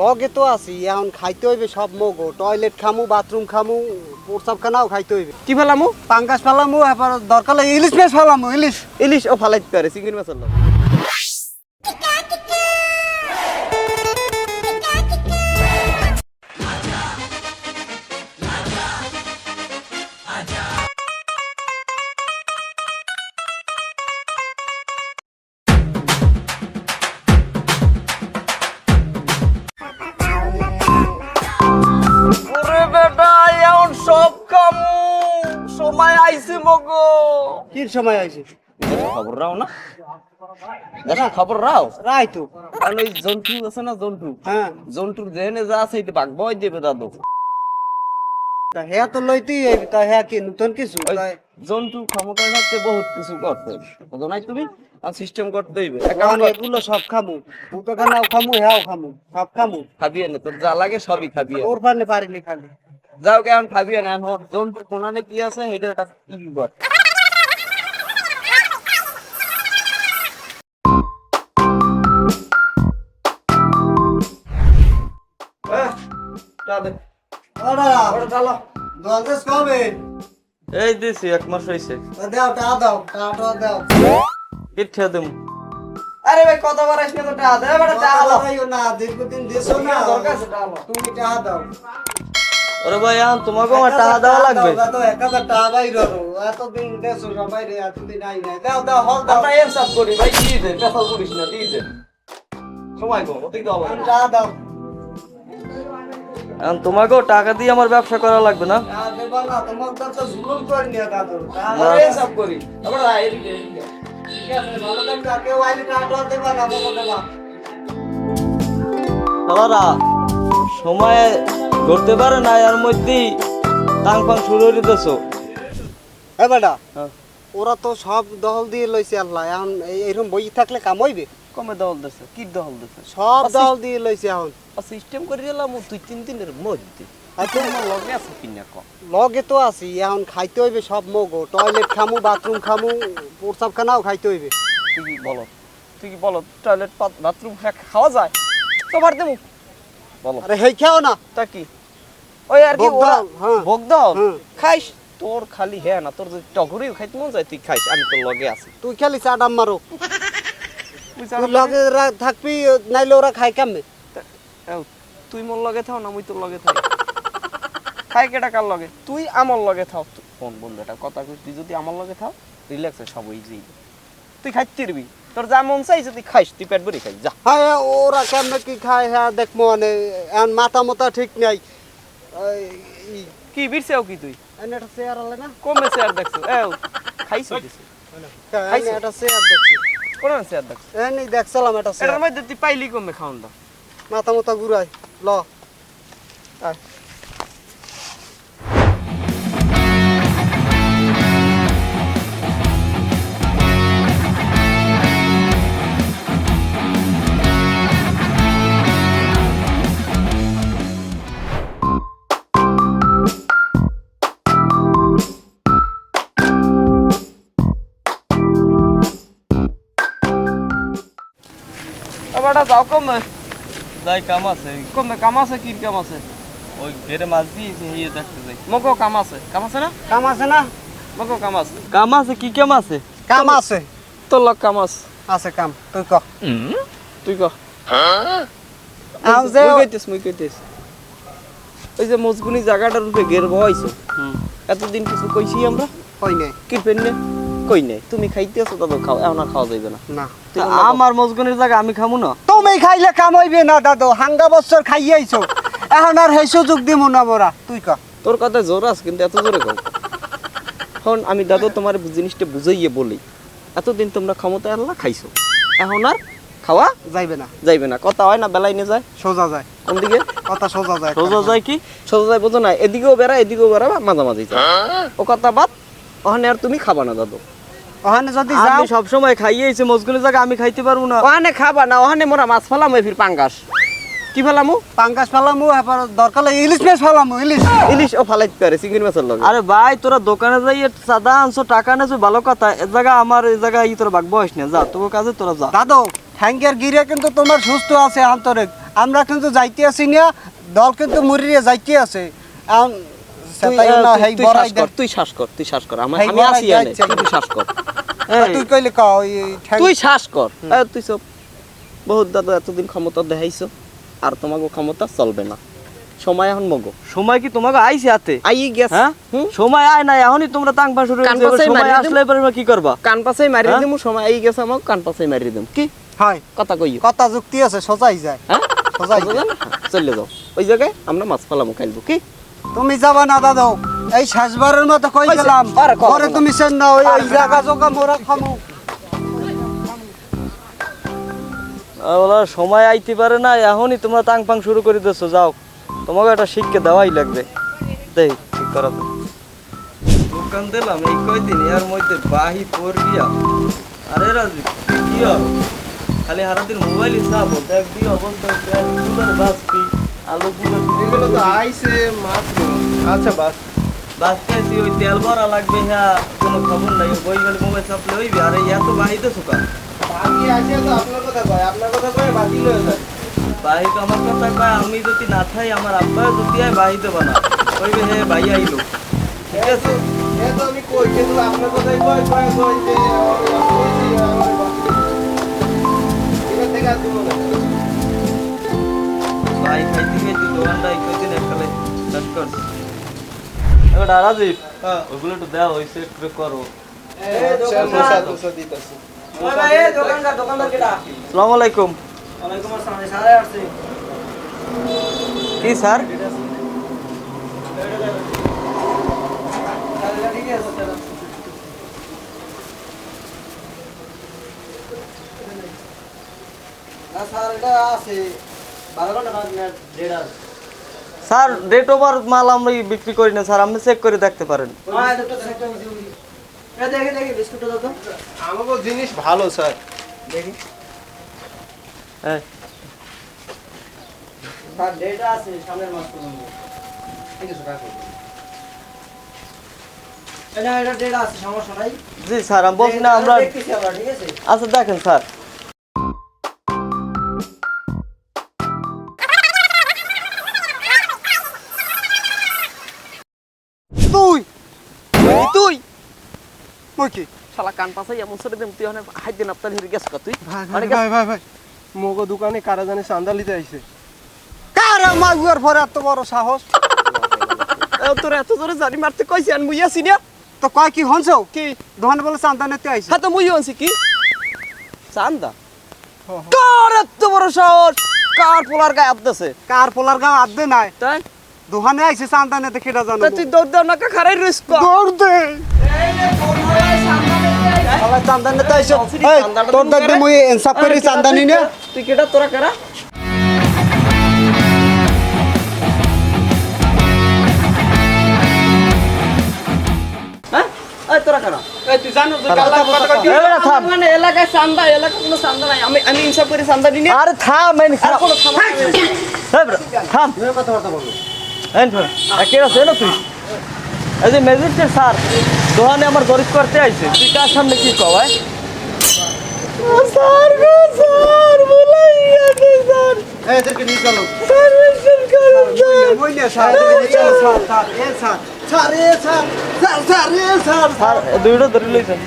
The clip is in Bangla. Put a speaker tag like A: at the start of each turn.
A: লগে তো আছি এখন খাইতে হইবে সব মগো। টয়লেট খামু বাথরুম খামু প্রসাবখানাও খাইতে হইবে।
B: কি ফেলামু?
A: পাঙ্গাস ফেলামু আবার দরকার লাগে ইলিশ মাছ ফেলামু ইলিশ।
B: ইলিশ ও ফেলাইতে পারে চিংড়ি মাছের লোক আইছে মগো।
A: কি সময় আইছে?
B: খবর রাও না। এটা খবর রাও?
A: রাই তো।
B: কারণ ওই জন্টু আছে না জন্টু?
A: হ্যাঁ।
B: জন্টুর দেহনে যা আছে এটা দেবে দাদু।
A: তা হ্যাঁ তো লইতেই হইবে তা হ্যাঁ কি নতুন কিছু?
B: জন্টু ক্ষমতা থাকতে বহুত কিছু করতে বুঝো নাই তুমি? আর সিস্টেম করতে হইবে।
A: এখন এগুলো সব খামু। দুটো খানাও খামু হ্যাঁ খামু সব খামু।
B: খাবি না তোর যা লাগে সবই খাবি
A: ওর পারলে পারিনি খালি।
B: যাও কেমন খাবি না এখন জন্টু কোনানে কি আছে এটা একটা কর
A: দশ
B: এই দিছি এক মাস হয়েছে
A: দাও টা দাও টাটা দাও।
B: কিঠে দেবো। আরে ভাই কতবার আসলে তো টাকা দাও।
A: না দীর্ঘদিন দেশো না।
B: দরকার আছে টাকা
A: তুমি টাকা দাও।
B: ওরে ভাই এখন তোমাকে আমার টাকা দেওয়া লাগবে?
A: এক হাজার টাকা বাইর হলো। এতদিন দেশো সবাই রে এতদিন নাই নাই। দাও দাও হল দাও।
B: আমরা করি ভাই দিয়ে দে পেশাল করিস না দিয়ে দে সময় কম অতিক দাও
A: টাকা দাও
B: এখন তোমাকেও টাকা দিয়ে আমার ব্যবসা করা লাগবে না?
A: তো তো
B: সময়ে ধরতে পারে না এর মধ্যেই টাং ফাং শুরু করে দিতেছো
A: এ বেটা
B: হ্যাঁ।
A: ওরা তো সব দহল দিয়ে লইছে আল্লাহ এখন এই- এইরকম বই থাকলে কাম হইবে?
B: কমে দহল দিছে কি দহল দিছে?
A: সব। দহল দিয়ে লইছে এখন।
B: সিস্টেম করে দিলাম দুই তিন দিনের মধ্যে। লগে
A: তো আছি এখন খাইতে হইবে সব মগো। টয়লেট খামু বাথরুম খামু প্রসাব খানাও খাইতে হইবে।
B: তুই কি বলো তুই কি বলো টয়লেট বাথরুম খাওয়া যায়? তোমার দেবো। বলো।
A: আরে হেই খাও না।
B: তা কি? ওই আর কি
A: ভোগ
B: ওরা
A: দাও, হ্যাঁ।
B: দাও?
A: হ্যাঁ।
B: খাইস? তোর খালি হ্যাঁ না তোর যদি টগরিও খাইতে মন যায় তুই খাইস আমি তোর লগে আছি।
A: তুই খালি মারো। লগে থাকবি নাইলে ওরা খাই কামে
B: তুই মোর লগে থাও না মুই তোর লগে খাই কেটা কার লগে? তুই আমার লগে থাও। কোন বন্ধুটা কথা কই তুই যদি আমার লগে থাও রিল্যাক্সে সব ইজি তুই খাইতে তোর যা মন চাই তুই খাইস তুই পেট ভরে খাই যা।
A: হ্যাঁ ওরা কেমনে কি খায় হ্যাঁ দেখব মানে এখন মাথা মতা ঠিক নাই।
B: কি বিরছেও কি তুই?
A: এনে একটা চেয়ার আলে না?
B: কমে চেয়ার দেখছ? এও খাইছ কিছু?
A: এনে একটা চেয়ার দেখছি।
B: কোন চেয়ার দেখছ?
A: এনে দেখছিলাম একটা চেয়ার।
B: মধ্যে তুই পাইলি কমে খাওন দাও।
A: মাথা মতা ঘুরাই ল। আয়।
B: আবারটা যাও কমে। যাই কাম আছে। কমে কাম আছে কি কাম আছে? ওই ঘেরে মাছ দিয়েছে ইয়ে দেখতে যাই। মগো কাম আছে। কাম আছে না?
A: কাম আছে না?
B: মগো কাম আছে। কাম আছে কি কাম আছে?
A: কাম আছে।
B: তোর লগ কাম আছে।
A: আছে কাম তুই ক।
B: তুই ক।
A: আও যে
B: মুই কইতেছ মুই কইতেছ। ওই যে মজগুনি জায়গাটার রূপে ঘের বহাইছো এতদিন কিছু কইছি আমরা?
A: কই নাই।
B: কি পেন্নে? কই নাই। তুমি খাইতেছো তবে খাও এখন আর খাওয়া যাইবে না।
A: না।
B: আমার মজগুনির জায়গা আমি খামু না।
A: তুমি খাইলে কাম হইবে না দাদু। হাঙ্গা বছর খাইয়াইছো। এখন আর সেই সুযোগ দিব না মোরা। তুই ক।
B: তোর কথা জোর আছে কিন্তু এত জোরে কও। এখন আমি দাদু তোমার জিনিসটা বুঝাইয়ে বলি। এতদিন তোমরা ক্ষমতা আল্লাহ খাইছো। এখন আর খাওয়া
A: যাইবে না।
B: যাইবে না। কথা হয় না বেলাই নিয়ে যায়।
A: সোজা যায়।
B: কোন দিকে?
A: কথা সোজা যায়
B: সোজা যায় কি? সোজা যায় বোঝো না এদিকেও বেড়া এদিকেও বেড়া মাঝামাঝি যায়। ও কথা বাদ ওখানে আর তুমি খাবা না দাদু।
A: ওখানে যদি যাও
B: আমি সব সময় খাইয়েছি মজগুনের জায়গা আমি খাইতে পারব না। ওখানে খাবা না ওখানে মোরা মাছ ফেলাম ফির পাঙ্গাস। কি ফেলামু?
A: পাঙ্গাস ফালামু এবার দরকার লাগে ইলিশ মাছ ফালামু ইলিশ।
B: ইলিশ ও ফালাইতে পারে চিংড়ি মাছের লগে। আরে ভাই তোরা দোকানে যাই সাদা আনছো টাকা নেছো ভালো কথা। এ জায়গা আমার এই জায়গা ই তোরা বাগ বয়স না যা তোর কাজে তোরা যা।
A: দাদু ঠ্যাঙ্গের গিরে কিন্তু তোমার সুস্থ আছে আন্তরিক। আমরা কিন্তু যাইতে আছি না দল কিন্তু মুরিয়ে যাইতে আছে
B: তুই,
A: না হেই বড়াই
B: শ্বাস তুই শ্বাস কর তুই শ্বাস কর। আমার আমি আসি এনে তুই শ্বাস কর।
A: তুই কইলে ক
B: তুই শ্বাস কর। তুই সব বহুত দাদা এতদিন ক্ষমতা দেখাইছো আর তোমাকে ক্ষমতা চলবে না। সময় এখন মগো।
C: সময় কি তোমাকে আইছে হাতে?
B: আই গেছে।
C: হ্যাঁ? সময় আয় না এখনই তোমরা সময়। আসলে এবার এবার কি করবা?
B: কান পাশাই মারি
C: হ্যাঁ?
B: দিমু সময় আই গেছে আমাকে কান পাশাই মারি দিম। কি?
A: হয়।
B: কথা কইও।
A: কথা যুক্তি আছে সোজাই যায়।
B: হ্যাঁ?
A: সোজাই?
B: হ্যাঁ, চলে যাও। ওই জায়গায় আমরা মাছ পালামো খাইলবো কি?
A: তুমি যাবা না দাদা। এই শেষবারের মতো কই গেলাম? পরে তুমি সেন না ওই জায়গা জোগা মোরা খামু।
C: বলা সময় আইতে পারে না এখনই তোমরা টাং পাং শুরু করে দিছো যাও। তোমাকে একটা শিক্ষা দেওয়াই লাগবে। দেই ঠিক করা তো। দোকান দিলাম এই কয়দিন এর মধ্যে বাহি পর গিয়া আরে রাজি কি খালি সারাদিন মোবাইল চাপো দেখ দি অবস্থা
D: এগুলো তো মাত্র। আচ্ছা বাস
C: ওই তেল ভরা লাগবে হ্যাঁ কোনো খবর নাই। বই গেলে মোবাইল চাপলে হইবে আরে তো বাহিতে সুকা
D: বাকি আছে তো আপনার কথা কয় আপনার কথা কয় বাকি লয়ে যায়
C: বাহিত আমার কথা কয় আমি যদি না থাই আমার আব্বা যদি আয় বাহিতে বানা কইবে হে ভাই আইলো। ঠিক আছে?
D: তো আমি কই কিন্তু আপনার কথাই কয় কয় কয় যে আমার বাকি এখান থেকে
C: এবার রাজীব
D: হ্যাঁ।
C: ওগুলো একটু দেওয়া হয়েছে একটু করো
D: এই দোকান দুশো দুশো দিতেছি।
C: সালাম আলাইকুম। কি স্যার?
A: না স্যার এটা আছে। বারো টাকা দেড় আছে
C: স্যার ডেট ওভার মাল আমরা বিক্রি করি না স্যার আপনি চেক করে দেখতে পারেন।
D: আমাকে জিনিস ভালো স্যার।
C: হ্যাঁ জি স্যার আমি বলছি না আমরা আচ্ছা দেখেন স্যার।
A: মই কি?
B: শালা কান পাশাই এমন সরে দিম তুই অনেক হাই দিন আপনার হিরে গেছ তুই।
A: ভাই
D: ভাই ভাই ভাই দোকানে কারা জানে চান্দা লিতে আইছে
A: কারে মাগুয়ার পরে এত বড় সাহস।
B: তোর এত জোরে জানি মারতে কইছি আর মুই আছি না
A: তো কয় কি হনছ
B: কি?
A: দোকানে বলে চান্দা নিতে আইছে
B: হ্যাঁ তো মুই আনছি কি? চান্দা? কার এত বড় সাহস? কার পোলার গায়ে আপতেছে
A: কার পোলার নাই।
B: তাই?
A: দোকানে আইছে চান্দা নিতে কেটা জানো
B: তুই দৌড় দাও না খারাই রিস্ক
A: দৌড় দে। তোর দেখবি মুই ইনসাফ করি চান্দা নি। না
B: তুই কেটা তোরা কারা? হ্যাঁ? তোরা কারা?
D: এই তুই জানো তুই কালা কথা কই
C: এই বেটা থাম।
B: মানে এলাকায় চান্দা এলাকা কোনো চান্দা নাই। আমি আমি ইনসাফ করে চান্দা না।
C: আরে থাম থাম।
A: কথাবার্তা বলব।
C: এই শোন, আর কে আছে না তুই। এই যে ম্যাজিস্ট্রেট স্যার দোকানে আমার গরিব করতে আইছে তুই কার সামনে কি কও ভাই স্যার গো স্যার বলাই আছে স্যার
A: এই এদেরকে নিয়ে চলো
C: করুন স্যার
A: স্যার এদেরকে নিয়ে চলো, স্যার স্যার এ স্যার স্যার এ স্যার স্যার স্যার এ স্যার
C: স্যার দুইটা ধরে লইছেন